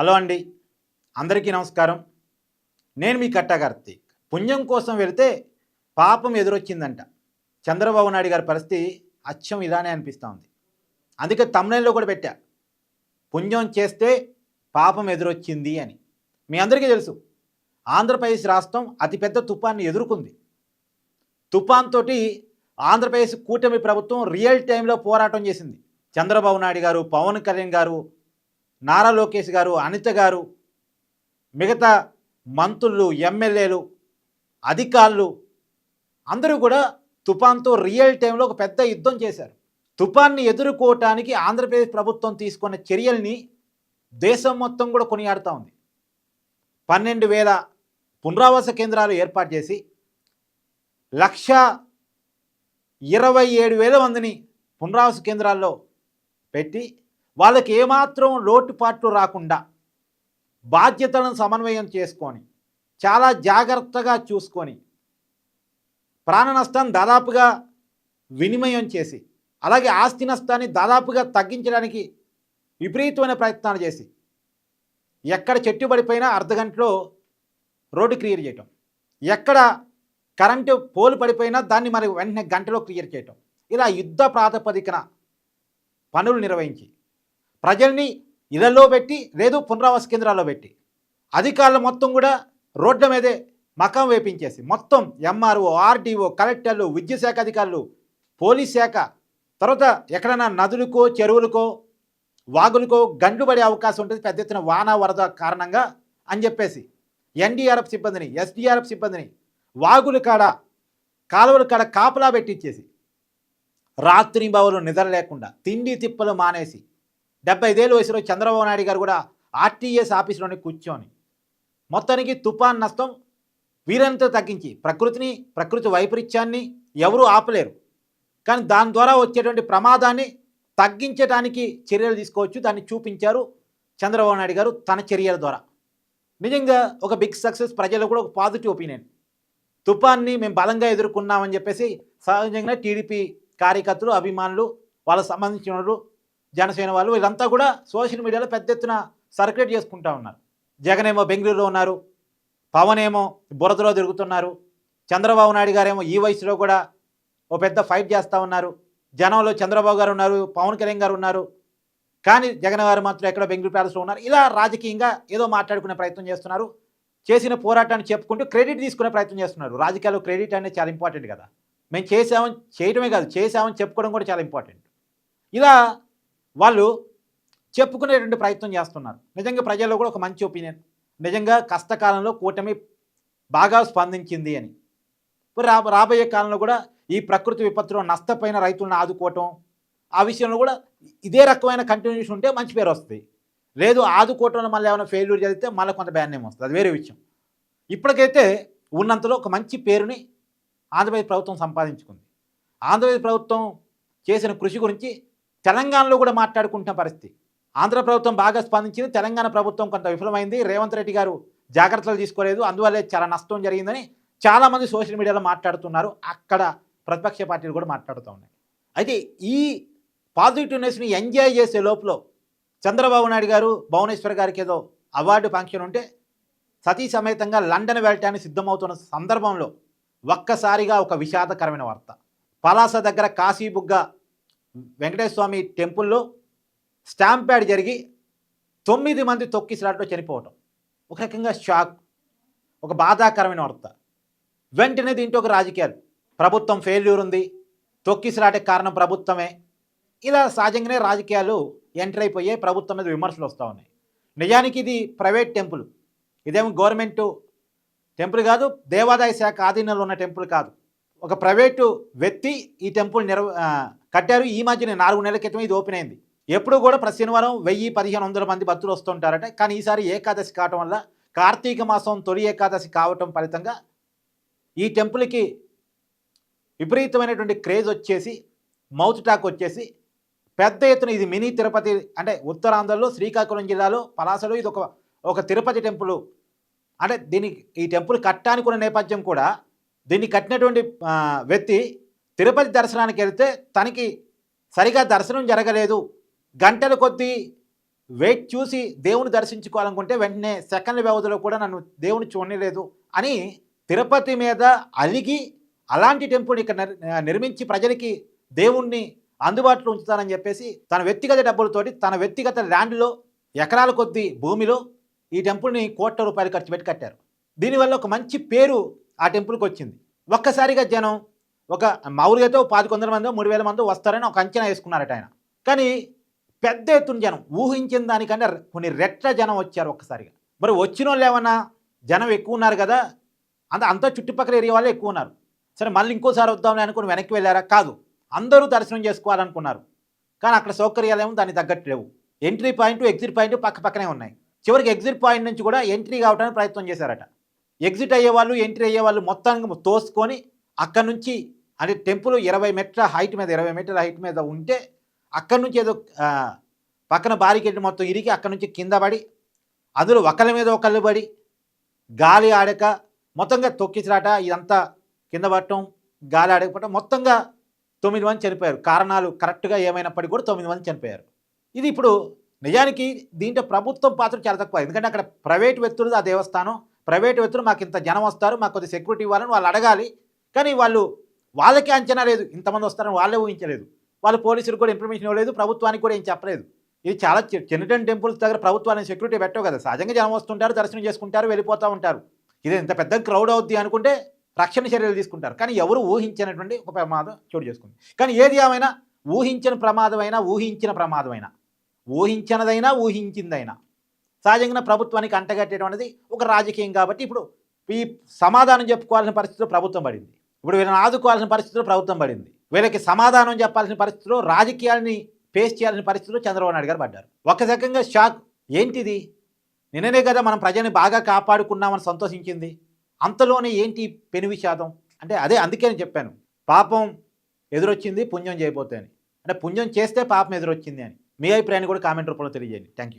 Hello అండి. అందరికీ నమస్కారం. నేను మీ కట్టా కార్తీక్. పుణ్యం కోసం వెళితే పాపం ఎదురొచ్చిందంట. చంద్రబాబు నాయుడు గారి పరిస్థితి అచ్చం ఇలానే అనిపిస్తూ ఉంది. అందుకే తమిళంలో కూడా పెట్టా. పుణ్యం చేస్తే పాపం ఎదురొచ్చింది అని. మీ అందరికీ తెలుసు ఆంధ్రప్రదేశ్ రాష్ట్రం అతిపెద్ద తుఫాన్ని ఎదుర్కొంది. తుఫాన్ తోటి ఆంధ్రప్రదేశ్ కూటమి ప్రభుత్వం రియల్ టైంలో పోరాటం చేసింది. చంద్రబాబు నాయుడు గారు పవన్ కళ్యాణ్ గారు నారా లోకేష్ గారు అనిత గారు మిగతా మంత్రులు ఎమ్మెల్యేలు అధికారులు అందరూ కూడా తుఫాన్తో రియల్ టైంలో ఒక పెద్ద యుద్ధం చేశారు. తుఫాన్ని ఎదుర్కోవటానికి ఆంధ్రప్రదేశ్ ప్రభుత్వం తీసుకున్న చర్యల్ని దేశం మొత్తం కూడా కొనియాడుతూ ఉంది. పన్నెండు వేల పునరావాస కేంద్రాలు ఏర్పాటు చేసి లక్ష ఇరవై ఏడు వేల మందిని పునరావాస కేంద్రాల్లో పెట్టి వాళ్ళకి ఏమాత్రం లోటుపాట్లు రాకుండా బాధ్యతలను సమన్వయం చేసుకొని చాలా జాగ్రత్తగా చూసుకొని ప్రాణ నష్టం దాదాపుగా వినిమయం చేసి అలాగే ఆస్తి నష్టాన్ని దాదాపుగా తగ్గించడానికి విపరీతమైన ప్రయత్నాలు చేసి ఎక్కడ చెట్టు పడిపోయినా అర్ధగంటలో రోడ్డు క్లియర్ చేయటం ఎక్కడ కరెంటు పోలు పడిపోయినా దాన్ని మరి వెంటనే గంటలో క్లియర్ చేయటం ఇలా యుద్ధ ప్రాతిపదికన పనులు నిర్వహించి ప్రజల్ని ఇళ్ళలో పెట్టి లేదు పునరావాస కేంద్రాల్లో పెట్టి. అధికారులు మొత్తం కూడా రోడ్ల మీదే మకం వేపించేసి మొత్తం ఎంఆర్ఓ ఆర్డీఓ కలెక్టర్లు విద్యుత్ శాఖ అధికారులు పోలీస్ శాఖ తర్వాత ఎక్కడైనా నదులకో చెరువులకో వాగులకో గండ్లు పడే అవకాశం ఉంటుంది పెద్ద ఎత్తున వాన వరద కారణంగా అని చెప్పేసి. ఎన్డీఆర్ఎఫ్ సిబ్బందిని ఎస్డీఆర్ఎఫ్ సిబ్బందిని వాగుల కాడ కాలువల కాడ కాపలా పెట్టించేసి రాత్రి బావులు నిద్ర లేకుండా తిండి తిప్పలు మానేసి డెబ్బై ఐదేళ్ళ వయసులో చంద్రబాబు నాయుడు గారు కూడా ఆర్టీఎస్ ఆఫీసులోనే కూర్చొని మొత్తానికి తుఫాన్ నష్టం వీరంతా తగ్గించి ప్రకృతిని ప్రకృతి వైపరీత్యాన్ని ఎవరూ ఆపలేరు. కానీ దాని ద్వారా వచ్చేటువంటి ప్రమాదాన్ని తగ్గించడానికి చర్యలు తీసుకోవచ్చు దాన్ని చూపించారు చంద్రబాబు నాయుడు గారు తన చర్యల ద్వారా. నిజంగా ఒక బిగ్ సక్సెస్ ప్రజలకు కూడా ఒక పాజిటివ్ ఒపీనియన్. తుఫాన్ని మేము బలంగా ఎదుర్కొన్నామని చెప్పేసి సహజంగా టీడీపీ కార్యకర్తలు అభిమానులు వాళ్ళకు సంబంధించిన వాళ్ళు జనసేన వాళ్ళు వీళ్ళంతా కూడా సోషల్ మీడియాలో పెద్ద ఎత్తున సర్క్యులేట్ చేసుకుంటా ఉన్నారు. జగన్ ఏమో బెంగళూరులో ఉన్నారు. పవన్ ఏమో బురదలో తిరుగుతున్నారు. చంద్రబాబు నాయుడు గారేమో ఈ వయసులో కూడా ఓ పెద్ద ఫైట్ చేస్తూ ఉన్నారు. జనంలో చంద్రబాబు గారు ఉన్నారు పవన్ కళ్యాణ్ గారు ఉన్నారు. కానీ జగన్ గారు మాత్రం ఎక్కడ బెంగళూరు ప్యాలెస్లో ఉన్నారు. ఇలా రాజకీయంగా ఏదో మాట్లాడుకునే ప్రయత్నం చేస్తున్నారు. చేసిన పోరాటాన్ని చెప్పుకుంటూ క్రెడిట్ తీసుకునే ప్రయత్నం చేస్తున్నారు. రాజకీయాల్లో క్రెడిట్ అనేది చాలా ఇంపార్టెంట్ కదా. మేము చేసామని చేయడమే కాదు చేసామని చెప్పుకోవడం కూడా చాలా ఇంపార్టెంట్. ఇలా వాళ్ళు చెప్పుకునేటువంటి ప్రయత్నం చేస్తున్నారు. నిజంగా ప్రజల్లో కూడా ఒక మంచి ఒపీనియన్ నిజంగా కష్టకాలంలో కూటమి బాగా స్పందించింది అని. ఇప్పుడు రా రాబోయే కాలంలో కూడా ఈ ప్రకృతి విపత్తులో నష్టపోయిన రైతులను ఆదుకోవటం ఆ విషయంలో కూడా ఇదే రకమైన కంటిన్యూషన్ ఉంటే మంచి పేరు వస్తుంది. లేదు ఆదుకోవటంలో మళ్ళీ ఏమైనా ఫెయిల్యూర్ జరిగితే మళ్ళీ కొంత బ్యాన్ నేమ్ వస్తుంది. అది వేరే విషయం. ఇప్పటికైతే ఉన్నంతలో ఒక మంచి పేరుని ఆంధ్రప్రదేశ్ ప్రభుత్వం సంపాదించుకుంది. ఆంధ్రప్రదేశ్ ప్రభుత్వం చేసిన కృషి గురించి తెలంగాణలో కూడా మాట్లాడుకుంటున్న పరిస్థితి. ఆంధ్ర ప్రభుత్వం బాగా స్పందించింది తెలంగాణ ప్రభుత్వం కొంత విఫలమైంది రేవంత్ రెడ్డి గారు జాగ్రత్తలు తీసుకోలేదు అందువల్లే చాలా నష్టం జరిగిందని చాలామంది సోషల్ మీడియాలో మాట్లాడుతున్నారు అక్కడ ప్రతిపక్ష పార్టీలు కూడా మాట్లాడుతూ ఉన్నాయి. అయితే ఈ పాజిటివ్నెస్ని ఎంజాయ్ చేసే లోపల చంద్రబాబు నాయుడు గారు భువనేశ్వర్ గారికి ఏదో అవార్డు ఫంక్షన్ ఉంటే సతీ సమేతంగా లండన్ వెళ్ళటానికి సిద్ధమవుతున్న సందర్భంలో ఒక్కసారిగా ఒక విషాదకరమైన వార్త. పలాస దగ్గర కాశీబుగ్గ వెంకటేశ్వర స్వామి టెంపుల్లో స్టాంప్ ప్యాడ్ జరిగి తొమ్మిది మంది తొక్కిసలాట్లో చనిపోవటం. ఒక రకంగా షాక్ ఒక బాధాకరమైన వార్త. వెంటనే దీంట్లో ఒక రాజకీయాలు. ప్రభుత్వం ఫెయిల్యూర్ ఉంది తొక్కిసలాటకి కారణం ప్రభుత్వమే. ఇలా సహజంగానే రాజకీయాలు ఎంటర్ అయిపోయే ప్రభుత్వం మీద విమర్శలు వస్తూ ఉన్నాయి. నిజానికి ఇది ప్రైవేట్ టెంపుల్. ఇదేమో గవర్నమెంటు టెంపుల్ కాదు దేవాదాయ శాఖ ఆధీనంలో ఉన్న టెంపుల్ కాదు. ఒక ప్రైవేటు వ్యక్తి ఈ టెంపుల్ నిర్వ కట్టారు. ఈ మధ్యనే నాలుగు నెలల క్రితం ఇది ఓపెన్ అయింది. ఎప్పుడు కూడా ప్రతి శనివారం వెయ్యి పదిహేను వందల మంది భక్తులు వస్తుంటారట. కానీ ఈసారి ఏకాదశి కావటం వల్ల కార్తీక మాసం తొలి ఏకాదశి కావటం ఫలితంగా ఈ టెంపుల్కి విపరీతమైనటువంటి క్రేజ్ వచ్చేసి మౌత్ టాక్ వచ్చేసి పెద్ద ఎత్తున ఇది మినీ తిరుపతి అంటే ఉత్తరాంధ్రలో శ్రీకాకుళం జిల్లాలో పలాసలో ఇది ఒక ఒక తిరుపతి టెంపుల్. అంటే దీనికి ఈ టెంపుల్ కట్టడానికి ఉన్న నేపథ్యం కూడా దీన్ని కట్టినటువంటి వ్యక్తి తిరుపతి దర్శనానికి వెళ్తే తనకి సరిగా దర్శనం జరగలేదు. గంటల కొద్దీ వెయిట్ చూసి దేవుని దర్శించుకోవాలనుకుంటే వెంటనే సెకండ్ వ్యవధిలో కూడా నన్ను దేవుని చూడలేదు అని తిరుపతి మీద అలిగి అలాంటి టెంపుల్ ఇక్కడ నిర్మించి ప్రజలకి దేవుణ్ణి అందుబాటులో ఉంచుతానని చెప్పేసి తన వ్యక్తిగత డబ్బులతోటి తన వ్యక్తిగత ల్యాండ్లో ఎకరాల కొద్ది భూమిలో ఈ టెంపుల్ని కోట్ల రూపాయలు ఖర్చు పెట్టి కట్టారు. దీనివల్ల ఒక మంచి పేరు ఆ టెంపుల్కి వచ్చింది. ఒక్కసారిగా జనం ఒక మామూలుగా అయితే పాతిక వందల మంది మూడు వేల మంది వస్తారని ఒక అంచనా వేసుకున్నారట ఆయన. కానీ పెద్ద ఎత్తున జనం ఊహించిన దానికంటే కొన్ని రెట్ల జనం వచ్చారు ఒక్కసారిగా. మరి వచ్చిన వాళ్ళు ఏమన్నా జనం ఎక్కువ ఉన్నారు కదా అంత అంతా చుట్టుపక్కల ఏరియా వాళ్ళే ఎక్కువ ఉన్నారు. సరే మళ్ళీ ఇంకోసారి వద్దామని అనుకుని వెనక్కి వెళ్ళారా? కాదు. అందరూ దర్శనం చేసుకోవాలనుకున్నారు. కానీ అక్కడ సౌకర్యాలు ఏమో దానికి తగ్గట్టు లేవు. ఎంట్రీ పాయింట్ ఎగ్జిట్ పాయింట్ పక్క పక్కనే ఉన్నాయి. చివరికి ఎగ్జిట్ పాయింట్ నుంచి కూడా ఎంట్రీ కావడానికి ప్రయత్నం చేశారట. ఎగ్జిట్ అయ్యే వాళ్ళు ఎంట్రీ అయ్యే వాళ్ళు మొత్తానికి తోసుకొని అక్కడ నుంచి అంటే టెంపుల్ ఇరవై మీటర్ల హైట్ మీద ఇరవై మీటర్ల హైట్ మీద ఉంటే అక్కడి నుంచి ఏదో పక్కన బారికెట్ మొత్తం ఇరిగి అక్కడి నుంచి కింద పడి అందులో ఒకళ్ళ మీద ఒకళ్ళు పడి గాలి ఆడక మొత్తంగా తొక్కిసిరాట ఇదంతా కింద పట్టడం గాలి ఆడకపోవటం మొత్తంగా తొమ్మిది మంది చనిపోయారు. కారణాలు కరెక్ట్గా ఏమైనప్పటికీ కూడా తొమ్మిది మంది చనిపోయారు. ఇది ఇప్పుడు నిజానికి దీంట్లో ప్రభుత్వం పాత్ర చాలా తక్కువ. ఎందుకంటే అక్కడ ప్రైవేట్ వ్యక్తులు ఆ దేవస్థానం. ప్రైవేట్ వ్యక్తులు మాకు ఇంత జనం వస్తారు మాకు కొద్ది సెక్యూరిటీ ఇవ్వాలని వాళ్ళు అడగాలి. కానీ వాళ్ళు వాళ్ళకే అంచనా లేదు. ఇంతమంది వస్తారని వాళ్ళే ఊహించలేదు. వాళ్ళు పోలీసులు కూడా ఇన్ఫర్మేషన్ ఇవ్వలేదు ప్రభుత్వానికి కూడా ఏం చెప్పలేదు. ఇది చాలా చిన్నటన్ టెంపుల్స్ దగ్గర ప్రభుత్వాన్ని సెక్యూరిటీ పెట్టవు కదా. సహజంగా జనం వస్తుంటారు దర్శనం చేసుకుంటారు వెళ్ళిపోతూ ఉంటారు. ఇది ఇంత పెద్ద క్రౌడ్ అవుద్ది అనుకుంటే రక్షణ చర్యలు తీసుకుంటారు. కానీ ఎవరు ఊహించినటువంటి ఒక ప్రమాదం చోటు చేసుకుంది. కానీ ఏది ఏమైనా ఊహించిన ప్రమాదమైనా ఊహించిన ప్రమాదమైనా ఊహించినదైనా ఊహించిందైనా సహజంగా ప్రభుత్వానికి అంటగట్టేటువంటిది ఒక రాజకీయం కాబట్టి ఇప్పుడు ఈ సమాధానం చెప్పుకోవాల్సిన పరిస్థితిలో ప్రభుత్వం పడింది. ఇప్పుడు వీళ్ళని ఆదుకోవాల్సిన పరిస్థితిలో ప్రభుత్వం పడింది. వీళ్ళకి సమాధానం చెప్పాల్సిన పరిస్థితిలో రాజకీయాల్ని ఫేస్ చేయాల్సిన పరిస్థితిలో చంద్రబాబు నాయుడు గారు పడ్డారు. ఒక సెకండ్గా షాక్. ఏంటిది? నిన్ననే కదా మనం ప్రజల్ని బాగా కాపాడుకున్నామని సంతోషించింది. అంతలోనే ఏంటి పెను విషాదం? అంటే అదే అందుకే నేను చెప్పాను. పాపం ఎదురొచ్చింది పుణ్యం చేయబోతే అని. అంటే పుణ్యం చేస్తే పాపం ఎదురొచ్చింది అని. మీ అభిప్రాయాన్ని కూడా కామెంట్ రూపంలో తెలియజేయండి. Thank you